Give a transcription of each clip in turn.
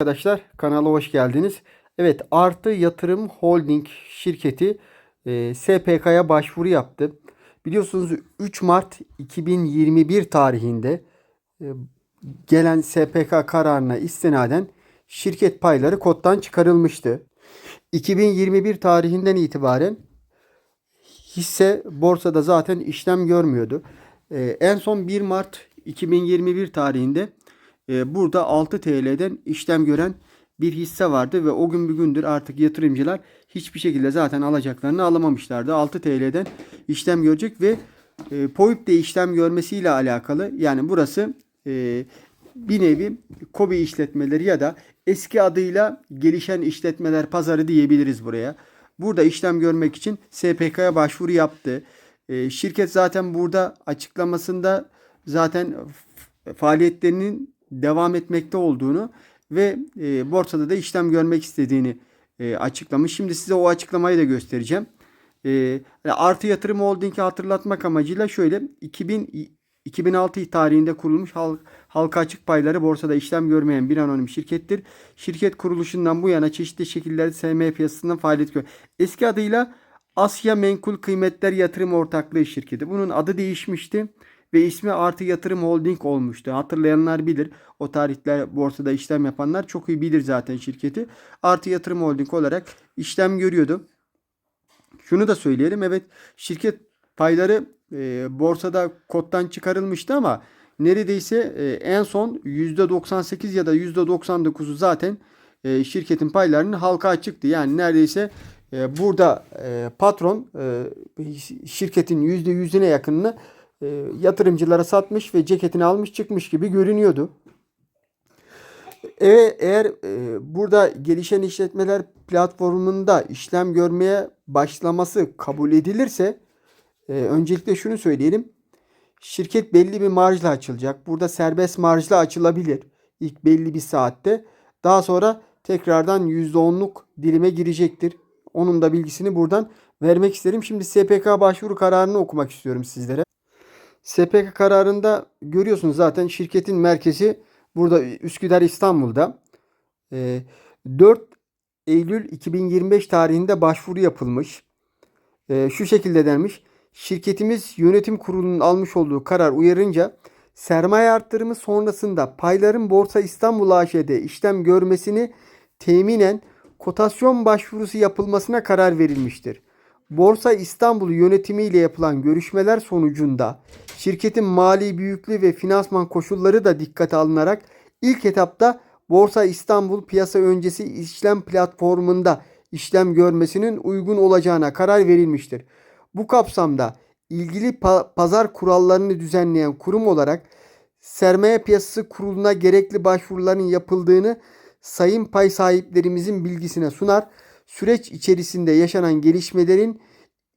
Arkadaşlar kanala hoş geldiniz. Evet Artı Yatırım Holding şirketi e, SPK'ya başvuru yaptı. Biliyorsunuz 3 Mart 2021 tarihinde e, gelen SPK kararına istinaden şirket payları koddan çıkarılmıştı. 2021 tarihinden itibaren hisse borsada zaten işlem görmüyordu. Ee, en son 1 Mart 2021 tarihinde e, burada 6 TL'den işlem gören bir hisse vardı ve o gün bugündür artık yatırımcılar hiçbir şekilde zaten alacaklarını alamamışlardı. 6 TL'den işlem görecek ve e, POIP'de işlem görmesiyle alakalı yani burası e, bir nevi kobi işletmeleri ya da eski adıyla gelişen işletmeler pazarı diyebiliriz buraya. Burada işlem görmek için SPK'ya başvuru yaptı. E, şirket zaten burada açıklamasında zaten faaliyetlerinin devam etmekte olduğunu ve e, borsada da işlem görmek istediğini e, açıklamış. Şimdi size o açıklamayı da göstereceğim. E, Artı Yatırım Holding'i hatırlatmak amacıyla şöyle 2000 2006 tarihinde kurulmuş halk, halka açık payları borsada işlem görmeyen bir anonim şirkettir. Şirket kuruluşundan bu yana çeşitli şekillerde SM piyasasında faaliyet görüyor. Eski adıyla Asya Menkul Kıymetler Yatırım Ortaklığı Şirketi. Bunun adı değişmişti ve ismi Artı Yatırım Holding olmuştu. Hatırlayanlar bilir. O tarihler borsada işlem yapanlar çok iyi bilir zaten şirketi. Artı Yatırım Holding olarak işlem görüyordu. Şunu da söyleyelim. Evet şirket payları e, borsada koddan çıkarılmıştı ama neredeyse e, en son %98 ya da %99'u zaten e, şirketin paylarının halka açıktı. Yani neredeyse e, burada e, patron e, şirketin %100'üne yakınını e, yatırımcılara satmış ve ceketini almış çıkmış gibi görünüyordu. E, eğer e, burada gelişen işletmeler platformunda işlem görmeye başlaması kabul edilirse e, öncelikle şunu söyleyelim. Şirket belli bir marjla açılacak. Burada serbest marjla açılabilir. İlk belli bir saatte. Daha sonra tekrardan %10'luk dilime girecektir. Onun da bilgisini buradan vermek isterim. Şimdi SPK başvuru kararını okumak istiyorum sizlere. SPK kararında görüyorsunuz zaten şirketin merkezi burada Üsküdar İstanbul'da. Ee, 4 Eylül 2025 tarihinde başvuru yapılmış. Ee, şu şekilde denmiş. Şirketimiz yönetim kurulunun almış olduğu karar uyarınca sermaye arttırımı sonrasında payların Borsa İstanbul AŞ'de işlem görmesini teminen kotasyon başvurusu yapılmasına karar verilmiştir. Borsa İstanbul yönetimiyle yapılan görüşmeler sonucunda şirketin mali büyüklüğü ve finansman koşulları da dikkate alınarak ilk etapta Borsa İstanbul piyasa öncesi işlem platformunda işlem görmesinin uygun olacağına karar verilmiştir. Bu kapsamda ilgili pa- pazar kurallarını düzenleyen kurum olarak sermaye piyasası kuruluna gerekli başvuruların yapıldığını sayın pay sahiplerimizin bilgisine sunar. Süreç içerisinde yaşanan gelişmelerin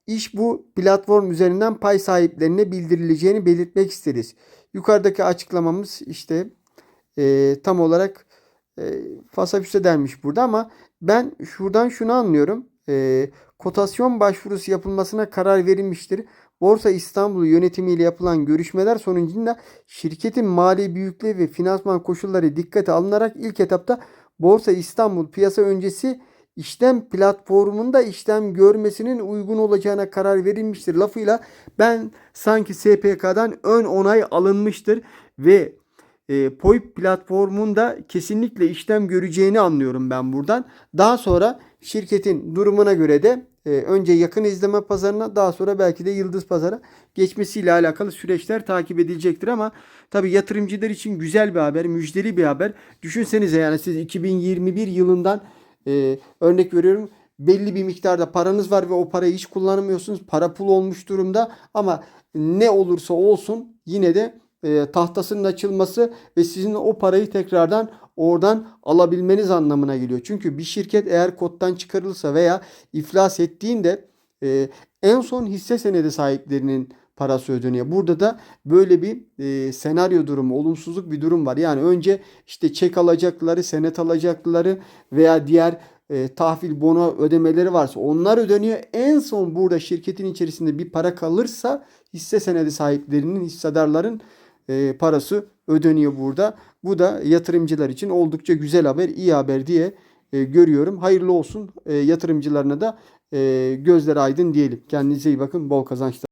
iş bu platform üzerinden pay sahiplerine bildirileceğini belirtmek isteriz. Yukarıdaki açıklamamız işte e, tam olarak e, fasafüse denmiş burada ama ben şuradan şunu anlıyorum. E, kotasyon başvurusu yapılmasına karar verilmiştir. Borsa İstanbul yönetimiyle yapılan görüşmeler sonucunda şirketin mali büyüklüğü ve finansman koşulları dikkate alınarak ilk etapta Borsa İstanbul piyasa öncesi işlem platformunda işlem görmesinin uygun olacağına karar verilmiştir. Lafıyla ben sanki SPK'dan ön onay alınmıştır ve e, POIP platformunda kesinlikle işlem göreceğini anlıyorum ben buradan. Daha sonra şirketin durumuna göre de e, önce yakın izleme pazarına daha sonra belki de yıldız pazara geçmesiyle alakalı süreçler takip edilecektir ama tabi yatırımcılar için güzel bir haber, müjdeli bir haber. Düşünsenize yani siz 2021 yılından e, örnek veriyorum belli bir miktarda paranız var ve o parayı hiç kullanamıyorsunuz. Para pul olmuş durumda ama ne olursa olsun yine de e, tahtasının açılması ve sizin o parayı tekrardan oradan alabilmeniz anlamına geliyor. Çünkü bir şirket eğer koddan çıkarılırsa veya iflas ettiğinde e, en son hisse senedi sahiplerinin parası ödeniyor. Burada da böyle bir e, senaryo durumu, olumsuzluk bir durum var. Yani önce işte çek alacakları, senet alacakları veya diğer e, tahvil bono ödemeleri varsa onlar ödeniyor. En son burada şirketin içerisinde bir para kalırsa hisse senedi sahiplerinin, hissedarların e, parası ödeniyor burada. Bu da yatırımcılar için oldukça güzel haber, iyi haber diye e, görüyorum. Hayırlı olsun e, yatırımcılarına da e, gözleri aydın diyelim. Kendinize iyi bakın. Bol kazançlar.